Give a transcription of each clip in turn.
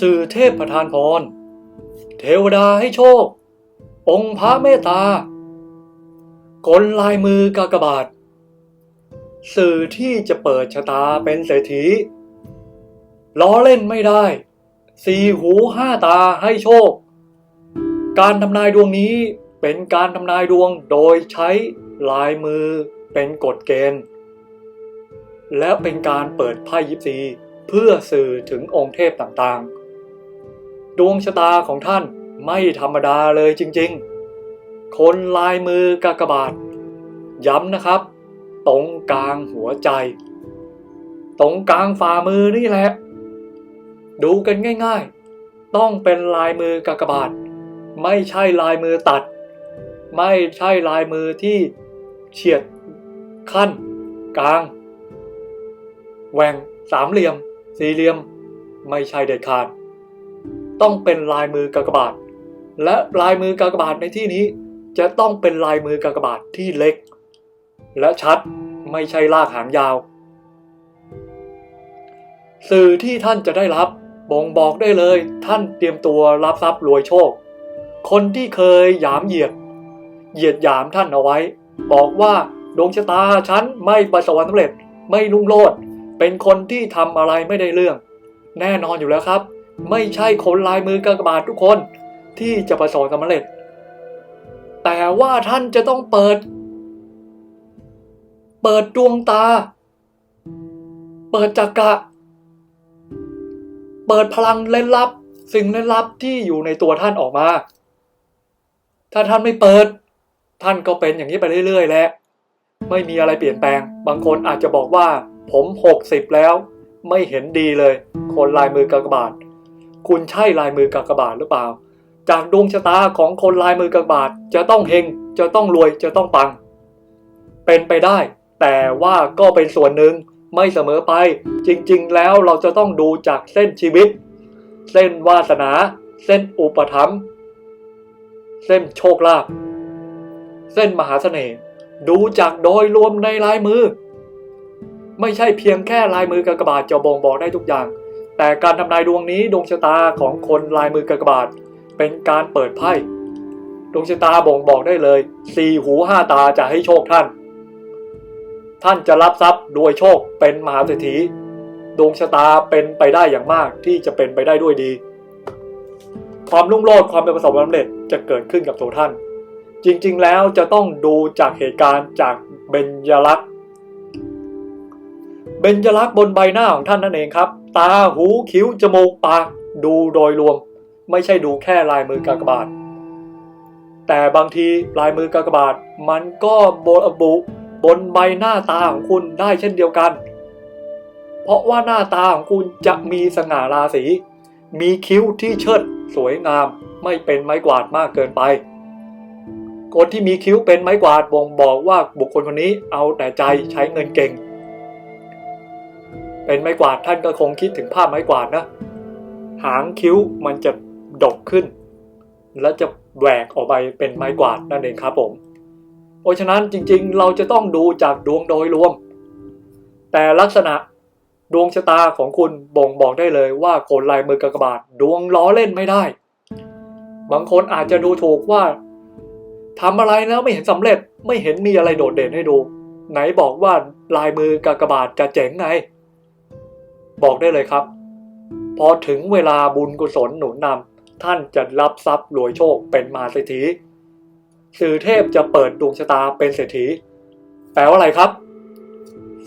สื่อเทพประทานพร เทวดาให้โชค องค์พระเมตตากลลายมือกากบาท สื่อที่จะเปิดชะตาเป็นเศรษฐีล้อเล่นไม่ได้ สี่หูห้าตาให้โชค การทำนายดวงนี้เป็นการทำนายดวงโดยใช้ลายมือเป็นกฎเกณฑ์ และเป็นการเปิดไพ่ยิปซีเพื่อสื่อถึงองค์เทพต่างๆ ดวงชะตาของท่านไม่ธรรมดาเลยจริงๆ คนลายมือกากบาท ย้ำนะครับ ตรงกลางหัวใจ ตรงกลางฝ่ามือนี่แหละ ดูกันง่ายๆ ต้องเป็นลายมือกากบาท ไม่ใช่ลายมือตัด ไม่ใช่ลายมือที่เฉียดขั้น กลางแหว่งสามเหลี่ยม สี่เหลี่ยม ไม่ใช่เด็ดขาด ต้องเป็นลายมือกากบาท และลายมือกากบาทในที่นี้ จะต้องเป็นลายมือกากบาทที่เล็ก และชัดไม่ใช่ลากหางยาว สื่อที่ท่านจะได้รับบ่งบอกได้เลย ท่านเตรียมตัวรับทรัพย์รวยโชค คนที่เคยหยามเหยียด เหยียดหยามท่านเอาไว้ บอกว่าดวงชะตาฉันไม่ประสบความสำเร็จไม่รุ่งโรจน์เป็นคนที่ทำอะไรไม่ได้เรื่อง แน่นอนอยู่แล้วครับ ไม่ใช่คนลายมือกากบาททุกคนที่จะประสบความสำเร็จ แต่ว่าท่านจะต้องเปิด เปิดดวงตา เปิดจักระเปิดพลังเล่นลับ สิ่งเล่นลับที่อยู่ในตัวท่านออกมา ถ้าท่านไม่เปิด ท่านก็เป็นอย่างนี้ไปเรื่อยๆแหละไม่มีอะไรเปลี่ยนแปลง บางคนอาจจะบอกว่า ผมหกสิบแล้ว ไม่เห็นดีเลย คนลายมือกากบาท คุณใช่ลายมือกากบาทหรือเปล่า จากดวงชะตาของคนลายมือกากบาทจะต้องเฮงจะต้องรวยจะต้องปัง เป็นไปได้ แต่ว่าก็เป็นส่วนหนึ่งไม่เสมอไป จริงๆ แล้วเราจะต้องดูจากเส้นชีวิต เส้นวาสนา เส้นอุปถัมภ์เส้นโชคลาภเส้นมหาเสน่ห์ดูจากโดยรวมในลายมือ ไม่ใช่เพียงแค่ลายมือกากบาทจะบ่งบอกได้ทุกอย่าง แต่การทำนายดวงนี้ดวงชะตาของคนลายมือกากบาท เป็นการเปิดไพ่ดวงชะตาบ่งบอกได้เลยสี่หูห้าตาจะให้โชคท่าน ท่านจะรับทรัพย์ด้วยโชคเป็นมหาเศรษฐีดวงชะตาเป็นไปได้อย่างมากที่จะเป็นไปได้ด้วยดี ความรุ่งโรจน์ความเป็นประสบความสำเร็จจะเกิดขึ้นกับตัวท่าน จริงๆแล้วจะต้องดูจากเหตุการณ์จากเบญยลักษณ์ เบญจลักษณ์บนใบหน้าของท่านนั่นเองครับ ตาหูคิ้วจมูกปาก ดูโดยรวม ไม่ใช่ดูแค่ลายมือกากบาท แต่บางทีลายมือกากบาท มันก็บระบุบนใบหน้าตาของคุณได้เช่นเดียวกัน เพราะว่าหน้าตาของคุณจะมีสง่าราศี มีคิ้วที่เชิดสวยงามไม่เป็นไม้กวาดมากเกินไป คนที่มีคิ้วเป็นไม้กวาดบ่งบอกว่าบุคคลคนนี้เอาแต่ใจใช้เงินเก่ง เป็นไม้กวาดท่านก็คงคิดถึงภาพไม้กวาดนะ หางคิ้วมันจะดกขึ้น และจะแหวกออกไปเป็นไม้กวาดนั่นเองครับผม เพราะฉะนั้นจริงๆ เราจะต้องดูจากดวงโดยรวม แต่ลักษณะดวงชะตาของคุณบ่งบอกได้เลยว่าคนลายมือกากบาทดวงล้อเล่นไม่ได้ บางคนอาจจะดูถูกว่าทำอะไรแล้วไม่เห็นสำเร็จไม่เห็นมีอะไรโดดเด่นให้ดู ไหนบอกว่าลายมือกากบาทจะเจ๋งไง บอกได้เลยครับ พอถึงเวลาบุญกุศลหนุนนำท่านจะรับทรัพย์รวยโชคเป็นมหาเศรษฐีสื่อเทพจะเปิดดวงชะตาเป็นเศรษฐี แปลว่าอะไรครับ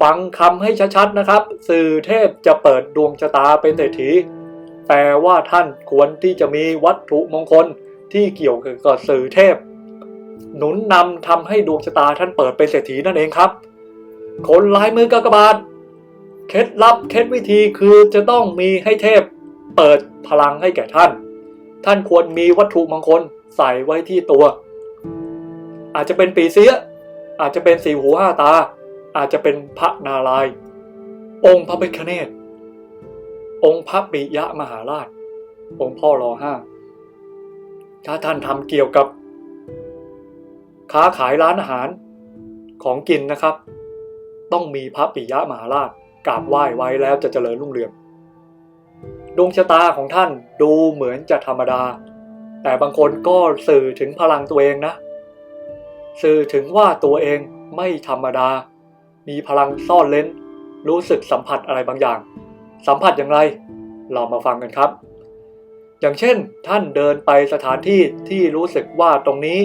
ฟังคำให้ชัดๆนะครับ สื่อเทพจะเปิดดวงชะตาเป็นเศรษฐี แปลว่าท่านควรที่จะมีวัตถุมงคลที่เกี่ยวกับสื่อเทพ หนุนนำทำให้ดวงชะตาท่านเปิดเป็นเศรษฐีนั่นเองครับ คนลายมือกากบาท เคล็ดลับเคล็ดวิธีคือจะต้องมีให้เทพเปิดพลังให้แก่ท่าน ท่านควรมีวัตถุมงคลใส่ไว้ที่ตัว อาจจะเป็นปีเสีย อาจจะเป็นสีหูห้าตา อาจจะเป็นพระนารายณ์องค์พระพิฆเนศองค์พระปิยะมหาราช องค์พ่อรอห้าถ้าท่านทำเกี่ยวกับ ค้าขายร้านอาหารของกินนะครับ ต้องมีพระปิยะมหาราช กราบไหว้ไว้แล้วจะเจริญรุ่งเรือง ดวงชะตาของท่านดูเหมือนจะธรรมดา แต่บางคนก็สื่อถึงพลังตัวเองนะ สื่อถึงว่าตัวเองไม่ธรรมดา มีพลังซ่อนเล้น รู้สึกสัมผัสอะไรบางอย่าง สัมผัสอย่างไร เรามาฟังกันครับ อย่างเช่น ท่านเดินไปสถานที่ที่รู้สึกว่าตรงนี้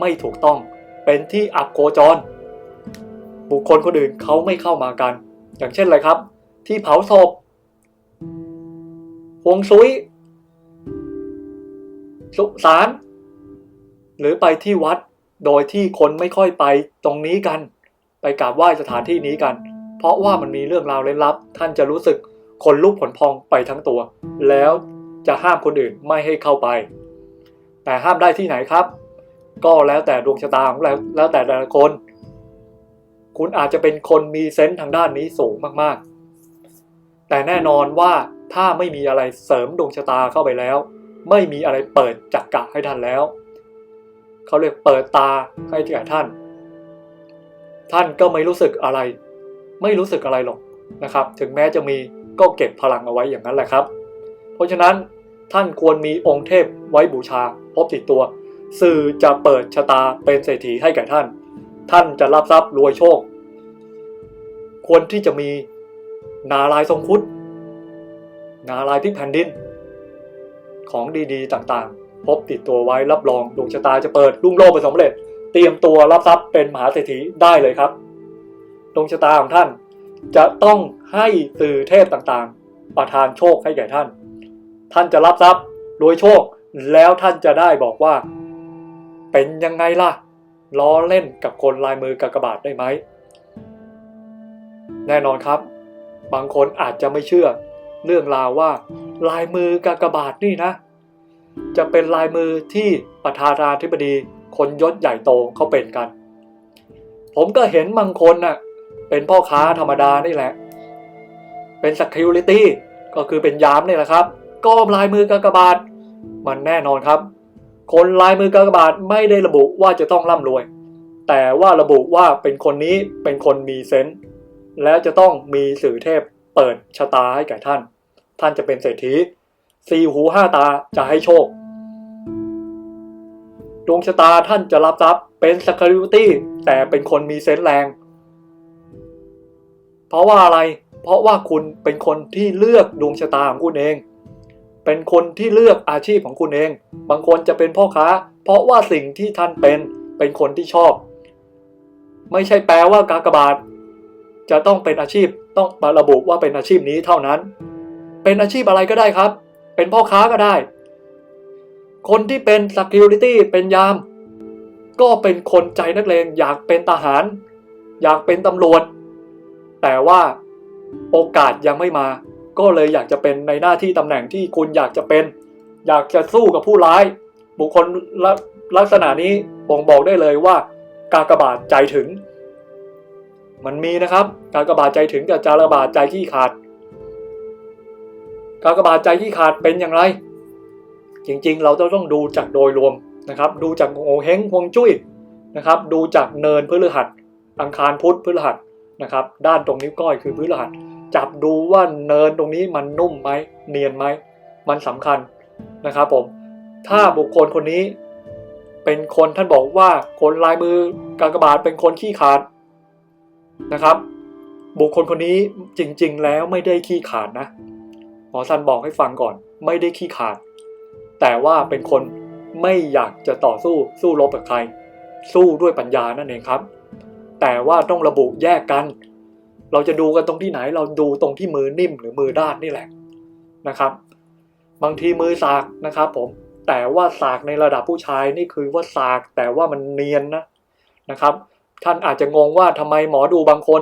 ไม่ถูกต้อง เป็นที่อับโคจร บุคคลคนอื่นเขาไม่เข้ามากัน อย่างเช่นอะไรครับ ที่เผาศพฮวงซุย สุสาน หรือไปที่วัดโดยที่คนไม่ค่อยไปตรงนี้กัน ไปกราบไหว้สถานที่นี้กัน เพราะว่ามันมีเรื่องราวเล่นลับ ท่านจะรู้สึกคนลุกขนพองไปทั้งตัว แล้วจะห้ามคนอื่นไม่ให้เข้าไป แต่ห้ามได้ที่ไหนครับ ก็แล้วแต่ดวงชะตาของแล้วแล้วแต่แต่ละคน คุณอาจจะเป็นคนมีเซนส์ทางด้านนี้สูงมากๆ แต่แน่นอนว่าถ้าไม่มีอะไรเสริมดวงชะตาเข้าไปแล้ว ไม่มีอะไรเปิดจักกะให้ท่านแล้ว เขาเรียกเปิดตาให้แก่ท่าน ท่านก็ไม่รู้สึกอะไร ไม่รู้สึกอะไรหรอกนะครับ ถึงแม้จะมีก็เก็บพลังเอาไว้อย่างนั้นแหละครับ เพราะฉะนั้นท่านควรมีองค์เทพไว้บูชาพบติดตัว สื่อจะเปิดชะตาเป็นเศรษฐีให้แก่ท่าน ท่านจะรับทรัพย์รวยโชค ควรที่จะมีนาลายทรงคุดนาลายพลิกแผ่นดิน ของดีๆต่างๆ พบติดตัวไว้รับรองดวงชะตาจะเปิดรุ่งโรจน์ไปสำเร็จ เตรียมตัวรับทรัพย์เป็นมหาเศรษฐีได้เลยครับดวงชะตาของท่านจะต้องให้สื่อเทพต่างๆ ประทานโชคให้แก่ท่าน ท่านจะรับทรัพย์รวยโชค แล้วท่านจะได้บอกว่า เป็นยังไงล่ะ ล้อเล่นกับคนลายมือกากบาทได้ไหม แน่นอนครับ บางคนอาจจะไม่เชื่อ เรื่องราวว่า ลายมือกากบาทนี่นะ จะเป็นลายมือที่ประธานาธิบดีคนยศใหญ่โตเขาเป็นกัน ผมก็เห็นบางคนน่ะเป็นพ่อค้าธรรมดานี่แหละ เป็น security ก็คือเป็นยามนี่แหละครับ ก็ลายมือกากบาท มันแน่นอนครับ คนลายมือกากบาทไม่ได้ระบุว่าจะต้องร่ำรวย แต่ว่าระบุว่าเป็นคนนี้เป็นคนมีเซนส์แล้วจะต้องมีสื่อเทพเปิดชะตาให้แก่ท่าน ท่านจะเป็นเศรษฐีสี่หูห้าตาจะให้โชค ดวงชะตาท่านจะรับทรัพย์เป็น security แต่เป็นคนมีเซนส์แรง เพราะว่าอะไร เพราะว่าคุณเป็นคนที่เลือกดวงชะตาของคุณเอง เป็นคนที่เลือกอาชีพของคุณเอง บางคนจะเป็นพ่อค้า เพราะว่าสิ่งที่ท่านเป็นเป็นคนที่ชอบ ไม่ใช่แปลว่ากากบาท จะต้องเป็นอาชีพต้องมาระบุว่าเป็นอาชีพนี้เท่านั้น เป็นอาชีพอะไรก็ได้ครับ เป็นพ่อค้าก็ได้ คนที่เป็น security เป็นยาม ก็เป็นคนใจนักเลงอยากเป็นทหาร อยากเป็นตำรวจ แต่ว่าโอกาสยังไม่มา ก็เลยอยากจะเป็นในหน้าที่ตำแหน่งที่คุณอยากจะเป็น อยากจะสู้กับผู้ร้าย บุคคลล,ลักษณะนี้บ่งบอกได้เลยว่า กากบาทใจถึง มันมีนะครับ กากบาทใจถึงกับจารบาทใจขี้ขาด กากบาทใจขี้ขาดเป็นอย่างไร จริงๆ เราจะต้องดูจากโดยรวมนะครับ ดูจากโงเฮงฮวงจุ้ยนะครับ ดูจากเนินพฤหัสอังคารพุธพฤหัสนะครับ ด้านตรงนิ้วก้อยคือพฤหัส จับดูว่าเนินตรงนี้มันนุ่มไหมเนียนไหมมันสำคัญนะครับผมถ้าบุคคลคนนี้ เป็นคนท่านบอกว่าคนลายมือกากบาทเป็นคนขี้ขาดนะครับ บุคคลคนนี้จริง ๆ แล้วไม่ได้ขี้ขาดนะหมอซันบอกให้ฟังก่อน ไม่ได้ขี้ขาด แต่ว่าเป็นคนไม่อยากจะต่อสู้สู้รบกับใคร สู้ด้วยปัญญานั่นเองครับ แต่ว่าต้องระบุแยกกัน เราจะดูกันตรงที่ไหน เราดูตรงที่มือนิ่มหรือมือด้านนี่แหละนะครับ บางทีมือสากนะครับ ผมแต่ว่าสากในระดับผู้ชายนี่คือว่าสากแต่ว่ามันเนียนนะนะครับ ท่านอาจจะงงว่าทำไมหมอดูบางคน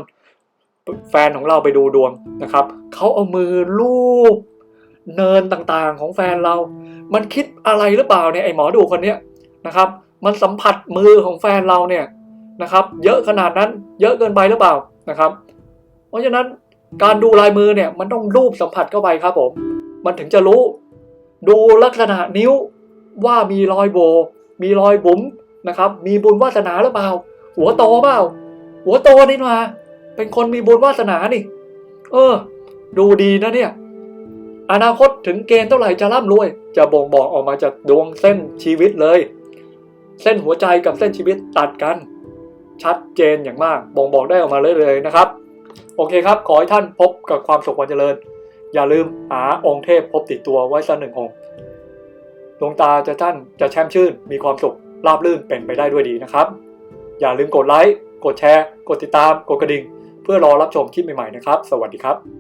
แฟนของเราไปดูดวงนะครับเขาเอามือลูบเนินต่างๆของแฟนเรา มันคิดอะไรหรือเปล่าเนี่ยไอหมอดูคนเนี้ยนะครับ มันสัมผัสมือของแฟนเราเนี่ยนะครับ เยอะขนาดนั้น เยอะเกินไปหรือเปล่านะครับ เพราะฉะนั้นการดูลายมือเนี่ยมันต้องรูปสัมผัสเข้าไปครับผม มันถึงจะรู้ ดูลักษณะนิ้วว่ามีรอยโบ มีรอยบุ๋มนะครับ มีบุญวาสนาหรือเปล่า หัวโตเปล่า หัวโตนี่มา เป็นคนมีบุญวาสนานี่ เออ ดูดีนะเนี่ย อนาคตถึงเกณฑ์เท่าไหร่จะร่ำรวย จะบ่งบอกออกมาจากดวงเส้นชีวิตเลย เส้นหัวใจกับเส้นชีวิตตัดกัน ชัดเจนอย่างมาก บ่งบอกได้ออกมาเลยเลยนะครับ โอเคครับ ขอให้ท่านพบกับความสุขวันเจริญ อย่าลืมหาองค์เทพพบติดตัวไว้สักหนึ่งองค์ดวงตาจะท่านจะแช่มชื่น มีความสุขราบรื่นเป็นไปได้ด้วยดีนะครับ อย่าลืมกดไลค์ กดแชร์ กดติดตาม กดกระดิ่ง เพื่อรอรับชมคลิปใหม่ๆนะครับ สวัสดีครับ